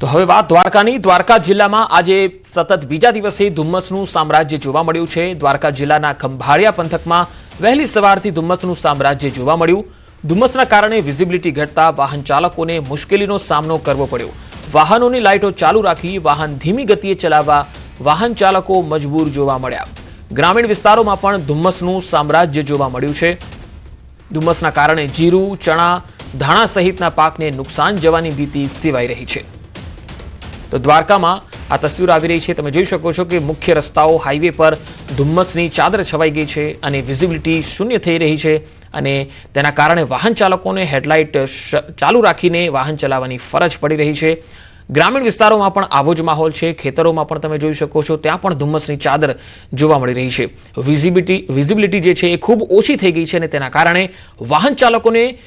તો હવે વાત દ્વારકાની. દ્વારકા જિલ્લામાં આજે સતત બીજા દિવસે ધુમ્મસનું સામ્રાજ્ય જોવા મળ્યું છે. દ્વારકા જિલ્લાના ખંભાળિયા પંથકમાં વહેલી સવારથી ધુમ્મસનું સામ્રાજ્ય જોવા મળ્યું. ધુમ્મસના કારણે વિઝિબિલિટી ઘટતા વાહન ચાલકોને મુશ્કેલીનો સામનો કરવો પડ્યો. વાહનોની લાઇટો ચાલુ રાખી વાહન ધીમી ગતિએ ચલાવવા વાહન ચાલકો મજબૂર જોવા મળ્યા. ગ્રામીણ વિસ્તારોમાં પણ ધુમ્મસનું સામ્રાજ્ય જોવા મળ્યું છે. ધુમ્મસના કારણે જીરું, ચણા, ધાણા સહિતના પાકને નુકસાન જવાની ભીતિ સેવાઈ રહી છે. તો દ્વારકામાં આ તસવીર આવી રહી છે. તમે જોઈ શકો છો કે મુખ્ય રસ્તાઓ હાઈવે પર ધુમ્મસની ચાદર છવાઈ ગઈ છે અને વિઝિબિલિટી શૂન્ય થઈ રહી છે અને તેના કારણે વાહન ચાલકોને હેડલાઇટ ચાલુ રાખીને વાહન ચલાવવાની ફરજ પડી રહી છે. ગ્રામીણ વિસ્તારોમાં પણ આવો જ માહોલ છે. ખેતરોમાં પણ તમે જોઈ શકો છો, ત્યાં પણ ધુમ્મસની ચાદર જોવા મળી રહી છે. વિઝિબિલિટી વિઝિબિલિટી જે છે એ ખૂબ ઓછી થઈ ગઈ છે અને તેના કારણે વાહન ચાલકોને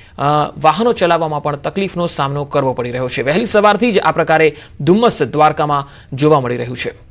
વાહનો ચલાવવામાં પણ તકલીફનો સામનો કરવો પડી રહ્યો છે. વહેલી સવારથી જ આ પ્રકારે ધુમ્મસ દ્વારકામાં જોવા મળી રહ્યું છે.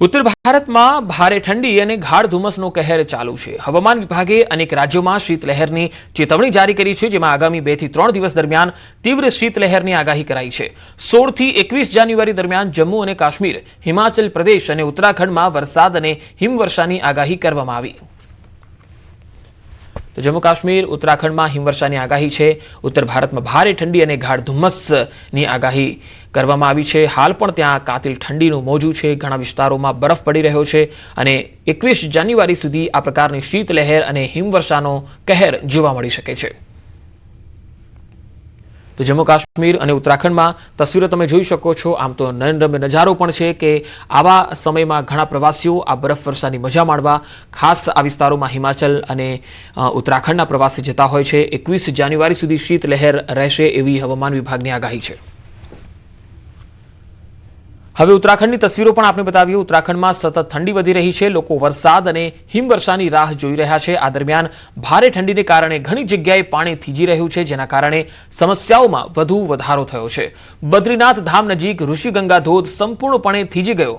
ઉત્તર ભારતમાં ભારે ઠંડી અને ગાઢ ધુમ્મસનો કહેર ચાલુ છે. હવામાન વિભાગે અનેક રાજ્યોમાં શીતલહેરની ચેતવણી જારી કરી છે, જેમાં આગામી બેથી ત્રણ દિવસ દરમિયાન તીવ્ર શીતલહેરની આગાહી કરાઈ છે. સોળથી એકવીસ જાન્યુઆરી દરમિયાન જમ્મુ અને કાશ્મીર, હિમાચલ પ્રદેશ અને ઉત્તરાખંડમાં વરસાદ અને હિમવર્ષાની આગાહી કરવામાં આવી. તો જમ્મુ કાશ્મીર, ઉત્તરાખંડમાં હિમવર્ષાની આગાહી છે. ઉત્તર ભારતમાં ભારે ઠંડી અને ગાઢ ધુમ્મસની આગાહી કરવામાં આવી છે. હાલ પણ ત્યાં કાતિલ ઠંડીનું મોજું છે. ઘણા વિસ્તારોમાં બરફ પડી રહ્યો છે અને એકવીસ જાન્યુઆરી સુધી આ પ્રકારની શીતલહેર અને હિમવર્ષાનો કહેર જોવા મળી શકે છે. તો જમ્મુ કાશ્મીર અને ઉત્તરાખંડમાં તસવીરો તમે જોઈ શકો છો. આમ તો નયનરમ્ય નજારો પણ છે કે આવા સમયમાં ઘણા પ્રવાસીઓ આ બરફવર્ષાની મજા માણવા ખાસ આ વિસ્તારોમાં હિમાચલ અને ઉત્તરાખંડના પ્રવાસી જતા હોય છે. એકવીસ જાન્યુઆરી સુધી શીતલહેર રહેશે એવી હવામાન વિભાગની આગાહી છે. હવે ઉત્તરાખંડની તસવીરો પણ આપણે બતાવીએ. ઉત્તરાખંડમાં સતત ઠંડી વધી રહી છે, લોકો વરસાદ અને હિમવર્ષાની રાહ જોઈ રહ્યા છે. આ દરમિયાન ભારે ઠંડીને કારણે ઘણી જગ્યાએ પાણી થીજી રહ્યું છે, જેના કારણે સમસ્યાઓમાં વધુ વધારો થયો છે. બદ્રીનાથ ધામ નજીક ઋષિગંગા ધોધ સંપૂર્ણપણે થીજી ગયો.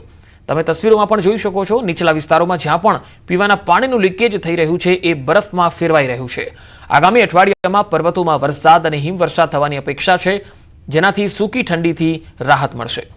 તમે તસવીરોમાં પણ જોઈ શકો છો, નીચલા વિસ્તારોમાં જ્યાં પણ પીવાના પાણીનું લીકેજ થઈ રહ્યું છે, એ બરફમાં ફેરવાઈ રહ્યું છે. આગામી અઠવાડિયામાં પર્વતોમાં વરસાદ અને હિમવર્ષા થવાની અપેક્ષા છે, જેનાથી સૂકી ઠંડીથી રાહત મળશે.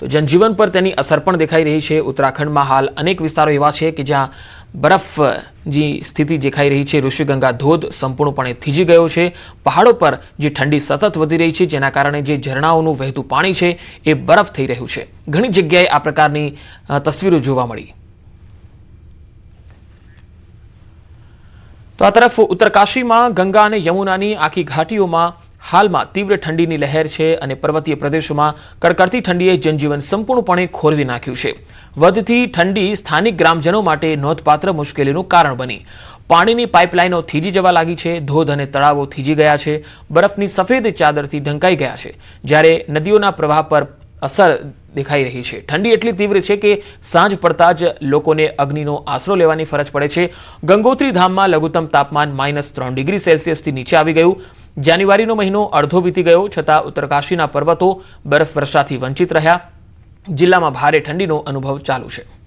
તો જનજીવન પર તેની અસર પણ દેખાઈ રહી છે. ઉત્તરાખંડમાં હાલ અનેક વિસ્તારો એવા છે કે જ્યાં બરફની સ્થિતિ દેખાઈ રહી છે. ઋષિગંગા ધોધ સંપૂર્ણપણે થીજી ગયો છે. પહાડો પર જે ઠંડી સતત વધી રહી છે, જેના કારણે જે ઝરણાઓનું વહેતું પાણી છે, એ બરફ થઈ રહ્યું છે. ઘણી જગ્યાએ આ પ્રકારની તસવીરો જોવા મળી. તો આ તરફ ઉત્તરકાશીમાં ગંગા અને યમુનાની આખી ઘાટીઓમાં હાલમાં તીવ્ર ઠંડીની લહેર છે અને પર્વતીય પ્રદેશોમાં કડકડતી ઠંડીએ જનજીવન સંપૂર્ણપણે ખોરવી નાખ્યું છે. વધતી ઠંડી સ્થાનિક ગ્રામજનો માટે નોંધપાત્ર મુશ્કેલીનું કારણ બની. પાણીની પાઇપલાઇનો થીજી જવા લાગી છે, ધોધ અને તળાવો થીજી ગયા છે, બરફની સફેદ ચાદરથી ઢંકાઈ ગયા છે. જ્યારે નદીઓના પ્રવાહ પર અસર દેખાઈ રહી છે. ઠંડી એટલી તીવ્ર છે કે સાંજ પડતા જ લોકોને અગ્નિનો આશરો લેવાની ફરજ પડે છે. ગંગોત્રી ધામમાં લઘુત્તમ તાપમાન માઇનસ ત્રણ ડિગ્રી સેલ્સિયસથી નીચે આવી ગયું. જાન્યુઆરીનો મહિનો અડધો વીતી ગયો, છતાં ઉત્તરકાશીના પર્વતો બરફ વર્ષાથી વંચિત રહ્યા. જિલ્લામાં ભારે ઠંડીનો અનુભવ ચાલુ છે.